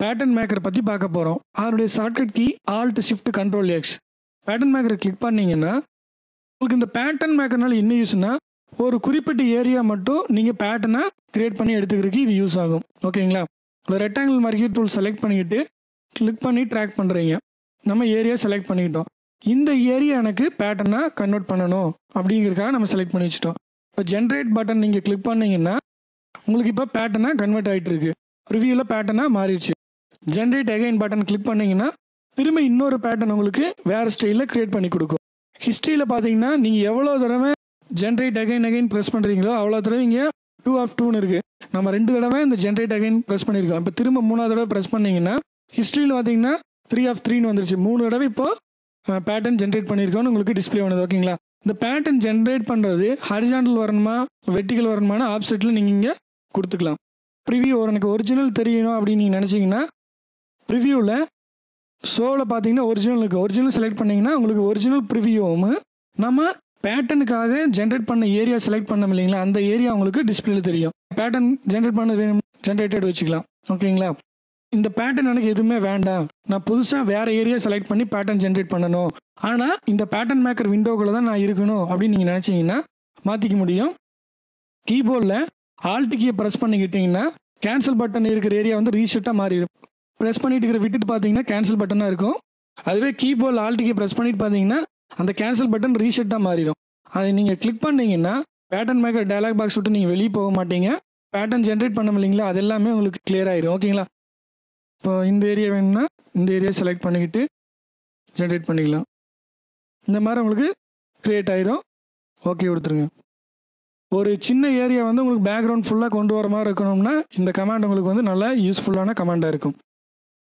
Pattern maker பற்றி பார்க்க போகிறோம் அதனுடைய shortcut key alt shift control X pattern மேக்கரை கிளிக் பண்ணீங்கன்னா உங்களுக்கு இந்த பேட்டர்ன் மேக்கர்னால என்ன யூஸ்னா ஒரு குறிப்பிட்ட ஏரியா மட்டும் நீங்கள் பேட்டர்னை கிரியேட் பண்ணி எடுத்துக்கிறதுக்கு இது யூஸ் ஆகும். ஓகேங்களா ஒரு ரெக்டாங்கிள் மார்க்கி டூல் செலக்ட் பண்ணிக்கிட்டு கிளிக் பண்ணி ட்ராக் பண்ணுறீங்க நம்ம ஏரியா செலக்ட் பண்ணிக்கிட்டோம். இந்த ஏரியா எனக்கு பேட்டர்னாக கன்வெர்ட் பண்ணணும் அப்படிங்கிறதுக்காக நம்ம செலக்ட் பண்ணி வச்சுட்டோம். இப்போ ஜென்ரேட் பட்டன் நீங்கள் கிளிக் பண்ணிங்கன்னா உங்களுக்கு இப்போ பேட்டர்னாக கன்வெர்ட் ஆகிட்டு இருக்கு ரிவ்யூவில் பேட்டர்னாக மாறிடுச்சு. ஜென்ரேட் அகைன் பட்டன் கிளிக் பண்ணீங்கன்னா திரும்ப இன்னொரு பேட்டர்ன் உங்களுக்கு வேறு ஸ்டைலில் க்ரியேட் பண்ணி கொடுக்கும். ஹிஸ்ட்ரியில் பார்த்தீங்கன்னா நீங்கள் எவ்வளோ தடவை ஜென்ரேட் அகைன் அகைன் ப்ரெஸ் பண்ணுறீங்களோ அவ்வளோ தடவை இங்கே டூ ஆஃப் டூன்னு இருக்குது நம்ம ரெண்டு தடவை இந்த ஜென்ரேட் அகைன் ப்ரெஸ் பண்ணியிருக்கோம். இப்போ திரும்ப மூணாவது தடவை ப்ரெஸ் பண்ணீங்கன்னா ஹிஸ்ட்ரியில் பார்த்தீங்கன்னா த்ரீ ஆஃப் த்ரீன்னு வந்துருச்சு. மூணு தடவை இப்போ பேட்டர்ன் ஜென்ரேட் பண்ணியிருக்கோன்னு உங்களுக்கு டிஸ்பிளே பண்ணுது. ஓகேங்களா இந்த பேட்டர்ன் ஜென்ரேட் பண்ணுறது ஹரிசாண்டல் வரணுமா வெர்டிக்கல் வரணுமான ஆப்செட்டில் நீங்கள் இங்கே கொடுத்துக்கலாம். ப்ரிவியூ எனக்கு ஒரிஜினல் தெரியணும் அப்படின்னு நீங்கள் நினச்சிங்கன்னா ப்ரிவியூவில் ஷோவில் பார்த்தீங்கன்னா ஒரிஜினல் ஒரிஜினல் செலக்ட் பண்ணிங்கன்னா உங்களுக்கு ஒரிஜினல் ப்ரிவியூவும் நம்ம பேட்டனுக்காக ஜென்ரேட் பண்ண ஏரியா செலக்ட் பண்ணோம் இல்லைங்களா? அந்த ஏரியா உங்களுக்கு டிஸ்பிளேல தெரியும். பேட்டர்ன் ஜென்ரேட் பண்ண வேணும் ஜென்ரேட்டட் வச்சுக்கலாம். ஓகேங்களா? இந்த பேட்டர்ன் எனக்கு எதுவுமே வேண்டாம். நான் புதுசாக வேறு ஏரியா செலக்ட் பண்ணி பேட்டர்ன் ஜென்ரேட் பண்ணணும். ஆனால் இந்த பேட்டர்ன் மேக்கர் விண்டோக்குள்ளே தான் நான் இருக்கணும் அப்படின்னு நீங்கள் நினச்சிங்கன்னா மாற்றிக்க முடியும். கீபோர்டில் ஆல்ட் கீயை ப்ரெஸ் பண்ணிக்கிட்டிங்கன்னா கேன்சல் பட்டன் இருக்கிற ஏரியா வந்து ரீசெட்டாக மாறிடும். ப்ரெஸ் பண்ணிட்டு இருக்கிற விட்டுட்டு பார்த்தீங்கன்னா கேன்சல் பட்டனாக இருக்கும். அதுவே கீபோர்டில் ஆல்ட் ப்ரெஸ் பண்ணிட்டு பார்த்தீங்கன்னா அந்த கேன்சல் பட்டன் ரீசெட்டாக மாறிடும். அதை நீங்கள் கிளிக் பண்ணீங்கன்னா பேட்டர்ன் மேக்கர் டயலாக் பாக்ஸ் விட்டு நீங்கள் வெளியே போக மாட்டீங்க. பேட்டர்ன் ஜென்ரேட் பண்ண இல்லைங்களா அது எல்லாமே உங்களுக்கு கிளியர் ஆயிரும். ஓகேங்களா இப்போ இந்த ஏரியா வேணும்னா இந்த ஏரியா செலக்ட் பண்ணிக்கிட்டு ஜென்ரேட் பண்ணிக்கலாம். இந்த மாதிரி உங்களுக்கு க்ரியேட் ஆயிரும். ஓகே கொடுத்துருங்க. ஒரு சின்ன ஏரியா வந்து உங்களுக்கு பேக்ரவுண்ட் ஃபுல்லாக கொண்டு வர மாதிரி இருக்கணும்னா இந்த கமாண்ட் உங்களுக்கு வந்து நல்லா யூஸ்ஃபுல்லான கமாண்டாக இருக்கும்.